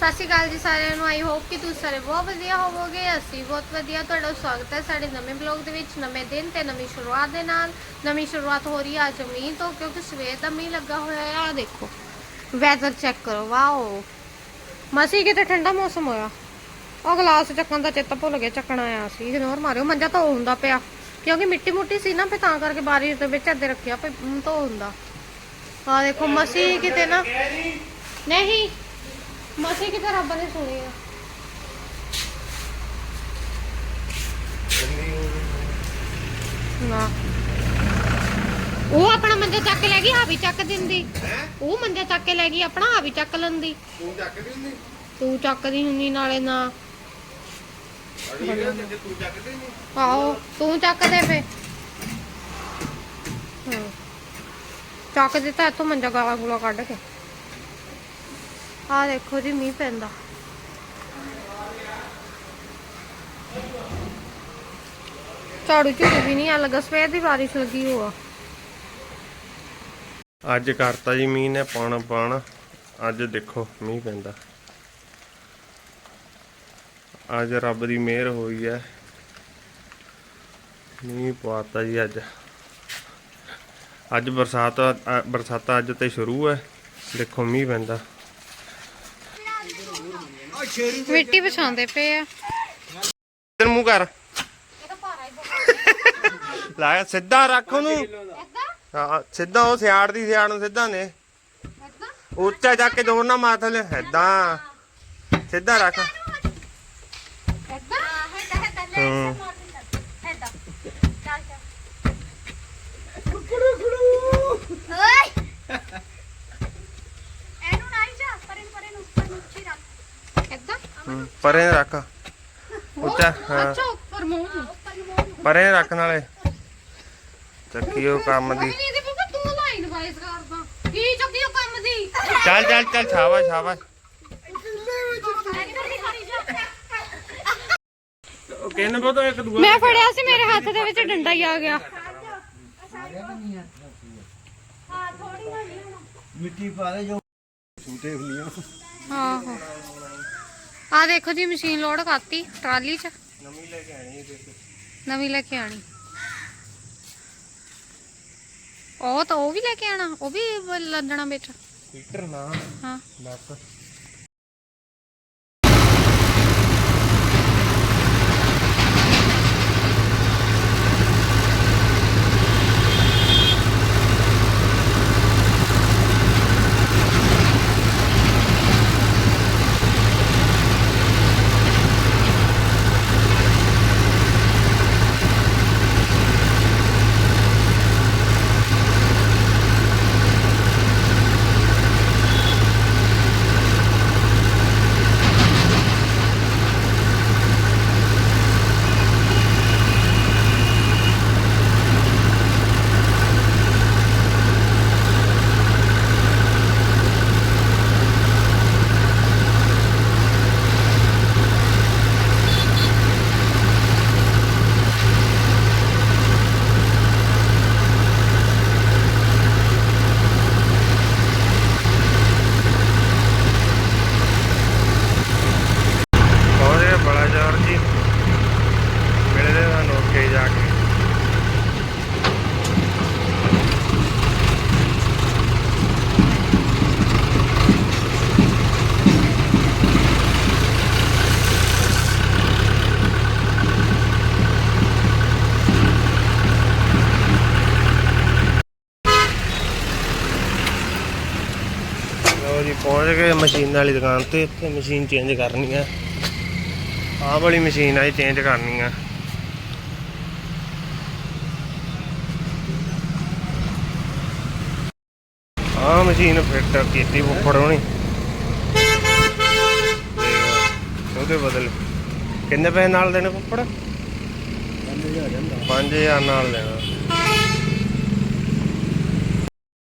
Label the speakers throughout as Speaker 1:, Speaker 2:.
Speaker 1: ਸਤਿ ਸ਼੍ਰੀ ਅਕਾਲ ਜੀ ਸਾਰਿਆਂ ਨੂੰ ਆਈ ਹੋਪ ਕਿ ਤੁਸੀਂ ਸਾਰੇ ਬਹੁਤ ਵਧੀਆ ਹੋਵੋਗੇ, ਅਸੀਂ ਬਹੁਤ ਵਧੀਆ, ਤੁਹਾਡਾ ਸਵਾਗਤ ਹੈ ਸਾਡੇ ਨਵੇਂ ਬਲੌਗ ਦੇ ਵਿੱਚ, ਨਵੇਂ ਦਿਨ ਤੇ ਨਵੀਂ ਸ਼ੁਰੂਆਤ ਦੇ ਨਾਲ। ਨਵੀਂ ਸ਼ੁਰੂਆਤ ਹੋ ਰਹੀ ਹੈ ਅੱਜ ਮੀਂਹ ਤੋਂ, ਕਿਉਂਕਿ ਸਵੇਰ ਦਾ ਮੀਂਹ ਲੱਗਾ ਹੋਇਆ ਹੈ ਆ ਦੇਖੋ। ਵੈਦਰ ਚੈੱਕ ਕਰੋ, ਵਾਓ। ਮਸੀ, ਕਿਤੇ ਠੰਡਾ ਮੌਸਮ ਹੋਇਆ? ਉਹ ਗਲਾਸ ਚੱਕਣ ਦਾ ਚੇਤਾ ਭੁੱਲ ਗਿਆ ਚੱਕਣਾ ਆਇਆ ਸੀ ਇਗਨੋਰ ਮਾਰਿਓ, ਮੰਜਾ ਧੋ ਹੁੰਦਾ ਪਿਆ। ਕਿਉਂਕਿ ਮਿੱਟੀ ਮੁੱਟੀ ਸੀ ਨਾ ਫੇ ਤਾਂ ਕਰਕੇ ਬਾਰਿਸ਼ ਦੇ ਵਿੱਚ ਅੱਦੇ ਰੱਖਿਆ ਪੇ ਧੋ ਹੁੰਦਾ। ਆ ਦੇਖੋ ਮਸੀ, ਕਿਤੇ ਨਾ ਨਹੀਂ। ਮਸੀ ਕਿਤੇ ਰੱਬ ਨੇ ਸੁਣੀ ਆ। ਨਾ। ਉਹ ਆਪਣਾ ਮੰਜਾ ਚੱਕ ਲੈ ਗਈ ਹਾਵੀ ਚੱਕ ਦਿੰਦੀ। ਉਹ ਮੰਜਾ ਚੱਕ ਕੇ ਲੈ ਗਈ ਆਪਣਾ ਹਾਵੀ ਚੱਕ ਲੈਂਦੀ।
Speaker 2: ਤੂੰ ਚੱਕਦੀ ਨਹੀਂ
Speaker 1: ਤੂੰ ਚੱਕਦੀ ਹੁੰਦੀ ਨਾਲੇ ਨਾ।
Speaker 2: ਅੜੀ ਇਹ ਤੂੰ ਨਹੀਂ
Speaker 1: ਆਓ ਤੂੰ ਚੱਕ ਦੇ ਫੇ ਹਾਂ। ਚੱਕ ਦਿੱਤਾ ਇੱਥੋਂ ਮੰਜਾ ਗਾਲਾ ਗੂਲਾ ਕੱਢ ਕੇ। ਆ ਦੇਖੋ ਜੀ, ਮੀਂਹ ਪੈਂਦਾ। ਝਾੜੂ ਝੂੜੂ ਵੀ ਨਹੀਂ ਆ ਲੱਗਾ, ਸਵੇਰ ਦੀ ਬਾਰਿਸ਼ ਲੱਗੀ ਹੋਆ।
Speaker 2: ਅੱਜ ਕਰਤਾ ਜੀ ਮੀਂਹ ਨੇ ਪਾਣਾ ਪਾਣਾ, ਅੱਜ ਦੇਖੋ ਮੀਂਹ ਪੈਂਦਾ। ਅੱਜ ਰੱਬ ਦੀ ਮਿਹਰ ਹੋਈ ਹੈ ਮੀਂਹ ਪਾਤਾ ਜੀ ਅੱਜ। ਅੱਜ ਬਰਸਾਤ ਬਰਸਾਤਾਂ ਅੱਜ ਤੇ ਸ਼ੁਰੂ ਹੈ ਦੇਖੋ ਮੀਂਹ ਪੈਂਦਾ।
Speaker 1: ਮਿੱਟੀ ਵਿਛਾਉਂਦੇ ਪਏ ਆ।
Speaker 2: ਇੱਧਰ ਮੂੰਹ ਕਰ। ਲਾ ਸਿੱਧਾ ਰੱਖ ਉਹਨੂੰ। ਹਾਂ ਸਿੱਧਾ ਉਹ ਸਿਆੜ ਦੀ ਸਿਆੜ ਨੂੰ ਸਿੱਧਾ ਨੇ। ਉੱਚਾ ਜਾ ਕੇ ਜੋਰ ਨਾ ਮਾਰ ਥਲੇ। ਏਦਾਂ। ਸਿੱਧਾ ਰੱਖ। ਹੂੰ। ਹੂੰ, ਪਰੇ ਰੱਖ। ਉੱਚਾ ਹਾਂ।
Speaker 1: ਅੱਛਾ ਉੱਪਰ ਮੂੰਹ
Speaker 2: ਪਰੇ ਰੱਖ ਨਾਲੇ। ਚੱਕੀ ਉਹ ਕੰਮ ਦੀ।
Speaker 1: ਨਹੀਂ ਇਹਦੇ ਪਾਪਾ ਤੂੰ ਲਾਈਨ ਵਾਈਜ਼ ਕਰਦਾ ਕੀ ਚੱਕੀ ਉਹ ਕੰਮ ਦੀ?
Speaker 2: ਚੱਲ ਚੱਲ ਚੱਲ ਸ਼ਾਬਾਸ਼ ਸ਼ਾਬਾਸ਼। ਉਹ ਕਹਿੰਦਾ ਬਹੁਤ ਇੱਕ ਦੂਆ
Speaker 1: ਮੈਂ ਫੜਿਆ ਸੀ ਮੇਰੇ ਹੱਥ ਦੇ ਵਿੱਚ ਡੰਡਾ ਹੀ ਆ ਗਿਆ।
Speaker 3: ਮਿੱਟੀ ਪਾ ਦੇ ਜੋ। ਛੂਟੇ ਹੁੰਦੀਆਂ
Speaker 1: ਆਹੋ। ਆ ਦੇਖੋ ਜੀ ਮਸ਼ੀਨ ਲੋਡ ਕਰਤੀ ਟਰਾਲੀ 'ਚ।
Speaker 2: ਨਵੀਂ ਲੈ ਕੇ ਆਣੀ ਤੇ।
Speaker 1: ਨਵੀਂ ਲੈ ਕੇ ਆਣੀ ਉਹ ਤਾਂ ਉਹ ਵੀ ਲੈ ਕੇ ਆਣਾ ਉਹ ਵੀ ਲੱਦਣਾ ਵਿੱਚ।
Speaker 2: ਹੀਟਰ ਨਾ।
Speaker 1: ਹਾਂ।
Speaker 2: ਬਸ ਪਹੁੰਚ ਗਏ ਬੜਾ ਜ਼ੋਰ ਜੀ ਮਿਲਦੇ ਤੁਹਾਨੂੰ ਅੱਗੇ ਜਾ ਕੇ ਲਓ ਜੀ ਪਹੁੰਚ ਗਏ ਮਸ਼ੀਨ ਵਾਲੀ ਦੁਕਾਨ ਤੇ ਇੱਥੇ ਮਸ਼ੀਨ ਚੇਂਜ ਕਰਨੀ ਹੈ ਆਹ ਵਾਲੀ ਮਸ਼ੀਨ ਆ ਇਹ ਚੇਂਜ ਕਰਨੀ ਆ। ਆਹ ਮਸ਼ੀਨ ਫਿੱਟ ਕੀਤੀ ਉੱਪਰ ਹੋਣੀ। ਉਹਦੇ ਬਦਲ ਕਿੰਨੇ ਪੈਸੇ ਨਾਲ ਦੇਣੇ ਉੱਪਰ 5000 ਨਾਲ ਦੇਣਾ।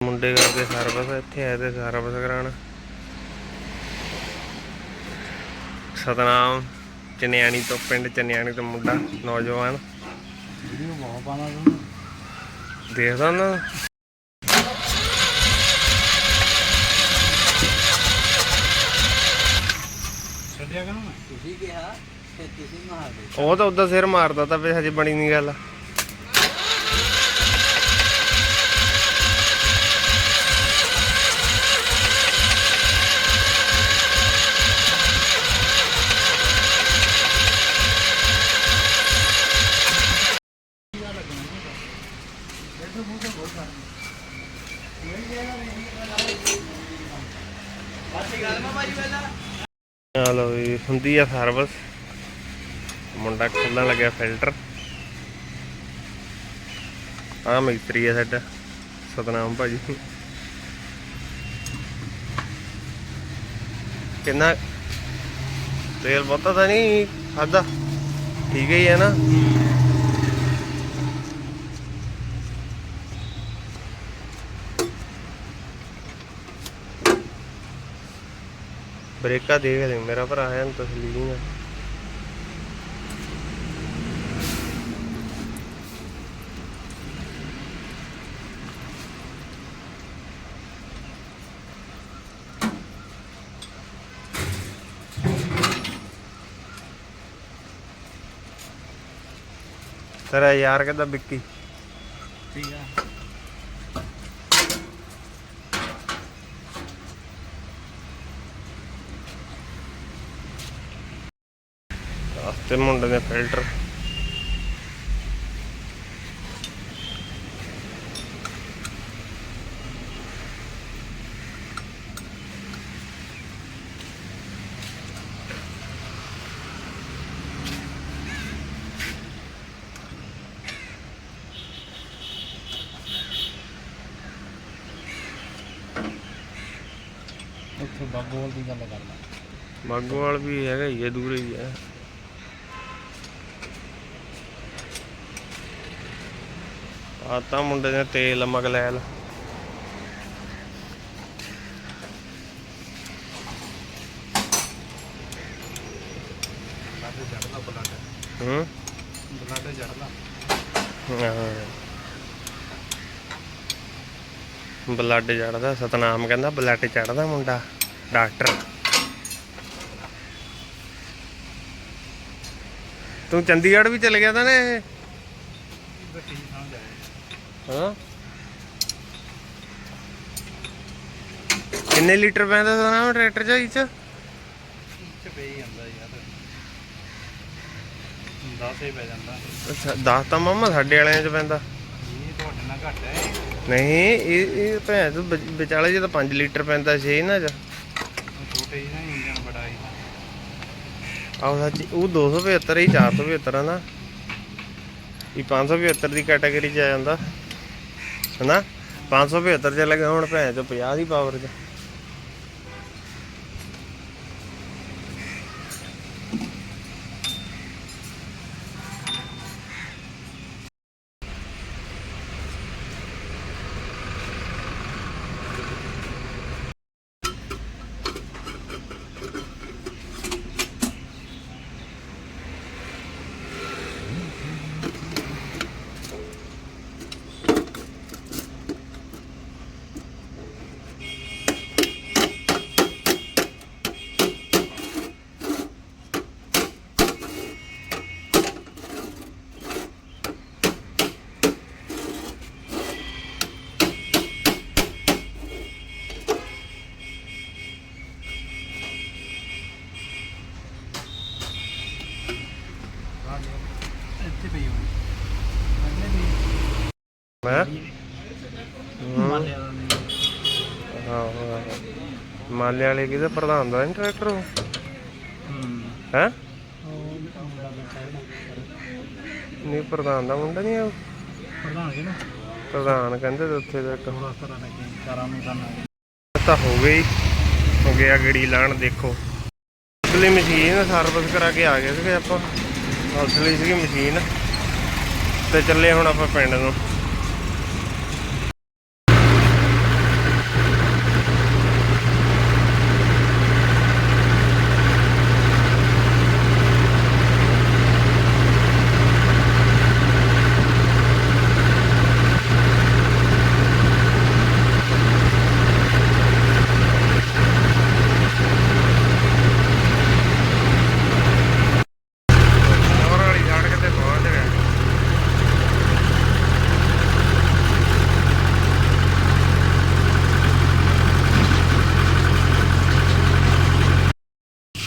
Speaker 2: ਮੁੰਡੇ ਕਰਦੇ ਸਰਵਿਸ ਇੱਥੇ ਆਏ ਤੇ ਸਰਵਿਸ ਕਰਾਉਣ। ਸਤਨਾਮ ਚਨਿਆਣੀ ਤੋਂ ਪਿੰਡ ਚਨਿਆਣੀ ਤੋਂ ਮੁੰਡਾ ਨੌਜਵਾਨ।
Speaker 3: ਵੀਡੀਓ ਬਹੁਤ ਪਾਣਾ ਤੂੰ
Speaker 2: ਦੇਖਦਾ ਨਾ
Speaker 3: ਛੱਡਿਆ ਕਰੋ ਮੈਂ
Speaker 4: ਤੁਸੀਂ ਕਿਹਾ ਤੇ ਤੁਸੀਂ ਮਾਰਦੇ
Speaker 2: ਉਹ ਤਾਂ ਉਦਾਂ ਸਿਰ ਮਾਰਦਾ ਤਾਂ ਵੀ ਹਜੇ ਬਣੀ ਨਹੀਂ ਗੱਲ। ਵੀ ਆ ਸਰਵਿਸ ਮੁੰਡਾ ਖੋਲਣ ਲੱਗਿਆ ਫਿਲਟਰ ਆ ਮਿਸਤਰੀ ਆ ਸਾਡਾ। ਸਤਨਾਮ ਭਾਜੀ। ਕਿੰਨਾ? ਤੇਲ ਬਹੁਤਾ ਤਾਂ ਨਹੀਂ ਖਾਦਾ ਠੀਕ ਹੀ ਹੈ ਨਾ। ਬ੍ਰੇਕਾਂ ਦੇਖ ਲੈ ਮੇਰਾ ਭਰਾ ਹੈ ਤਸਲੀਮ ਹੈ ਤੇਰਾ ਯਾਰ ਕਿੱਦਾਂ ਵਿੱਕੀ।
Speaker 3: ਠੀਕ ਆ।
Speaker 2: ਰਸਤੇ ਮੁੰਡੇ ਦੇ ਫਿਲਟਰ।
Speaker 3: ਉੱਥੇ ਬਾਗੋਲ ਦੀ ਗੱਲ ਕਰਦਾ।
Speaker 2: ਬਾਗੋਵਾਲ ਵੀ ਹੈਗਾ ਹੀ ਹੈ ਦੂਰ ਹੀ ਹੈ। ਆ ਤਾਂ ਮੁੰਡੇ ਨੇ ਤੇਲ, ਮਗਲੈਲ।
Speaker 3: ਬਲਾਡੇ
Speaker 2: ਹੂੰ?
Speaker 3: ਬਲਾਡੇ ਚੜਦਾ
Speaker 2: ਹਾਂ। ਬਲੱਡ ਚੜਦਾ ਸਤਨਾਮ ਕਹਿੰਦਾ ਬਲੱਡ ਚੜਦਾ ਮੁੰਡਾ, ਡਾਕਟਰ। ਤੂੰ ਚੰਡੀਗੜ੍ਹ ਵੀ ਚਲ ਗਿਆ ਤਾਂ ਨੇ ਇਹ
Speaker 3: ਬੱਟੀ ਸਮਝ ਆਇਆ
Speaker 2: ਹਾਂ। ਕਿੰਨੇ ਲੀਟਰ ਪੈਂਦਾ ਸਤਨਾਮ ਟਰੈਕਟਰ ਚ? ਇਹ ਚ
Speaker 3: ਇੱਥੇ ਪਈ ਜਾਂਦਾ ਯਾਰ। 10 ਹੀ ਪੈ ਜਾਂਦਾ।
Speaker 2: ਅੱਛਾ 10 ਤਾਂ ਮਾਮਾ ਸਾਡੇ ਵਾਲਿਆਂ ਚ ਪੈਂਦਾ।
Speaker 3: ਇਹ ਤੁਹਾਡੇ ਨਾਲ ਘੱਟ ਹੈ।
Speaker 2: ਨਹੀਂ ਇਹ ਇਹ ਭੈਣ ਤੋਂ ਵਿਚ- ਵਿਚਾਲੇ ਜੇ ਤਾਂ 5 ਲੀਟਰ ਪੈਂਦਾ 6 ਇਹਨਾਂ ਚ
Speaker 3: ਉਹ ਛੋਟੇ ਜਿਹੇ ਨਾ ਇੰਜਨ ਬੜਾ ਹੀ
Speaker 2: ਆਹ ਸੱਚ ਉਹ 275 ਹੀ 475 ਆ ਨਾ। ਇਹ 575 ਦੀ ਕੈਟਾਗਰੀ ਚ ਆ ਜਾਂਦਾ। ਹਨਾ 575 ਚ ਲੱਗੇ ਹੁਣ ਭੈਣ ਤੋਂ 50 ਦੀ ਪਾਵਰ ਚ
Speaker 3: ਇੱਥੇ ਪਈ ਹੋਣੀ ਅਗਲੇ ਮਾਲੇ ਵਾਲਾ
Speaker 2: ਵਾਲੇ ਕਿਹਦੇ ਪ੍ਰਧਾਨ ਦਾ ਟਰੈਕਟਰ ਉਹ
Speaker 3: ਹੂੰ।
Speaker 2: ਹੈ? ਨਹੀਂ ਪ੍ਰਧਾਨ ਦਾ ਮੁੰਡਾ ਨਹੀਂ ਉਹ
Speaker 3: ਪ੍ਰਧਾਨ ਨਾ
Speaker 2: ਪ੍ਰਧਾਨ ਕਹਿੰਦੇ ਤੇ ਉੱਥੇ ਦਾ ਇੱਕ। ਤਾਂ ਹੋ ਗਈ। ਹੋ ਗਿਆ ਗੜੀ ਲਾਣ ਦੇਖੋ। ਅਗਲੀ ਮਸ਼ੀਨ ਸਰਵਿਸ ਕਰਾ ਕੇ ਆ ਗਏ ਸੀਗੇ ਆਪਾਂ। ਅਸਲੀ ਸੀਗੀ ਮਸ਼ੀਨ। ਤੇ ਚੱਲੇ ਹੁਣ ਆਪਾਂ ਪਿੰਡ ਨੂੰ।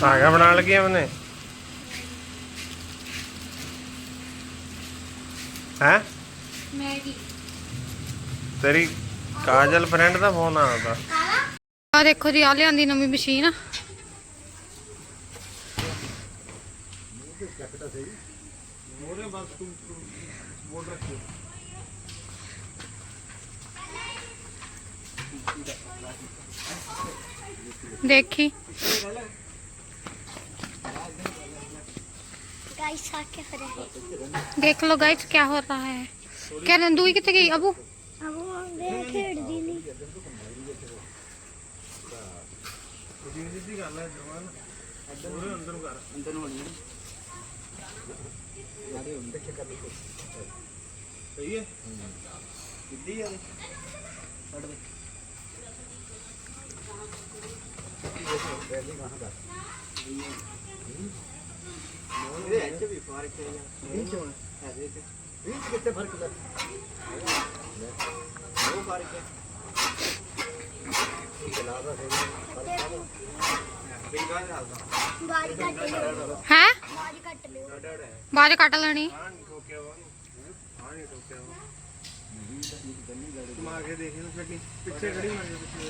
Speaker 2: ਗਿਆ ਬਣਾਉਣ ਲੱਗੀ ਉਹਨੇ। ਹੈ?
Speaker 5: ਮੈਗੀ।
Speaker 2: ਤੇਰੀ ਕਾਜਲ ਫਰੈਂਡ ਦਾ ਫੋਨ ਆਉਂਦਾ
Speaker 5: ਆ ਦੇਖੋ ਜੀ ਆ ਲਿਆਂਦੀ ਨਵੀਂ ਮਸ਼ੀਨ देखी देख लो गाइस क्या हो रहा है। क्या दुई कितने गई अबू?
Speaker 6: सही
Speaker 5: है बाज कट लेनी
Speaker 6: तुम पीछे खड़ी मार
Speaker 5: पीछे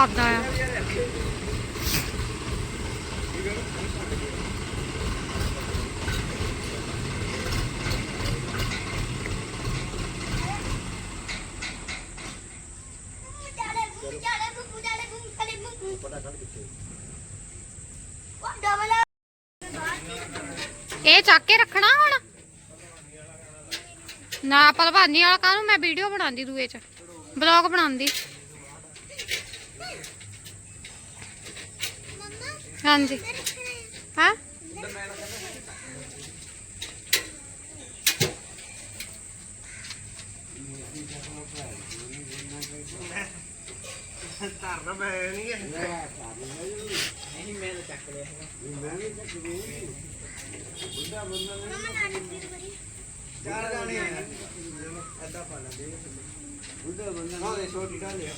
Speaker 5: ਕਰਦਾ ਆ। ਇਹ ਚੱਕ ਕੇ ਰੱਖਣਾ ਹੁਣ? ਨਾ ਭਲਵਾਨੀ ਵਾਲਾ ਕਾਹਨੂੰ? ਮੈਂ ਵੀਡੀਓ ਬਣਾਉਂਦੀ ਦੂਏ ਚ। ਬਲੌਗ ਬਣਾਉਂਦੀ। ਹਾਂਜੀ। ਹਾਂ?
Speaker 2: ਧਰਨਾ ਮੈਂ ਨਹੀਂ ਹੈ।
Speaker 4: ਨਹੀਂ ਮੈਂ ਤਾਂ ਚੱਕ ਲਿਆ
Speaker 6: ਮੈਂ ਵੀ ਚੱਕ ਲਿਆ ਬੁੱਢਾ ਬੰਦਾ ਨਹੀਂ
Speaker 4: ਚਾਰ ਜਾਣੇ ਐਦਾਂ ਪਾ ਲੈਂਦੇ ਬੁੱਢਾ ਬੰਦਾ ਨਾ ਛੋਟੀ ਢਾ ਲਿਆ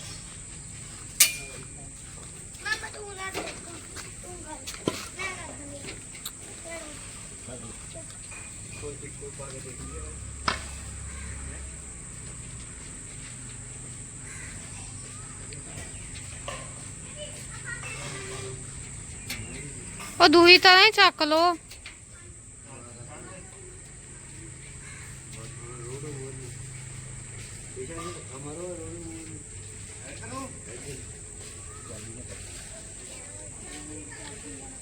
Speaker 5: ਉਹ ਦੂਈ ਤਰ੍ਹਾਂ ਹੀ ਚੱਕ ਲੋ
Speaker 6: आ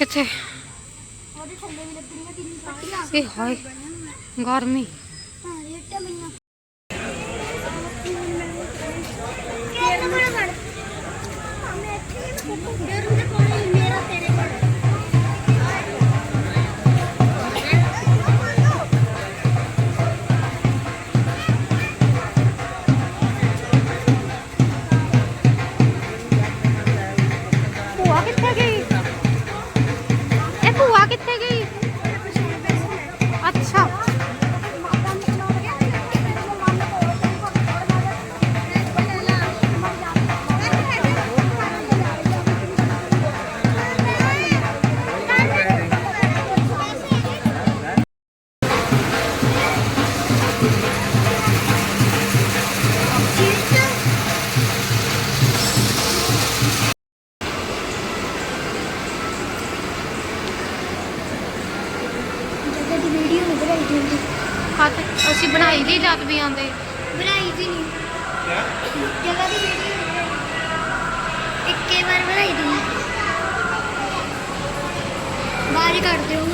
Speaker 5: ਕਿੱਥੇ? ਇਹ ਹਾਏ ਗਰਮੀ।
Speaker 1: ਬਣਾਈ
Speaker 5: ਦੀ ਜਦ ਵੀ ਆਉਂਦੇ।
Speaker 1: ਬਣਾਈ ਦੀ ਨਹੀਂ। ਜਗ੍ਹਾ ਦੀ ਇੱਕੇ ਵਾਰ ਬਣਾਈ ਦੀ ਬਾਹਰ ਕੱਢ ਦਿਓ।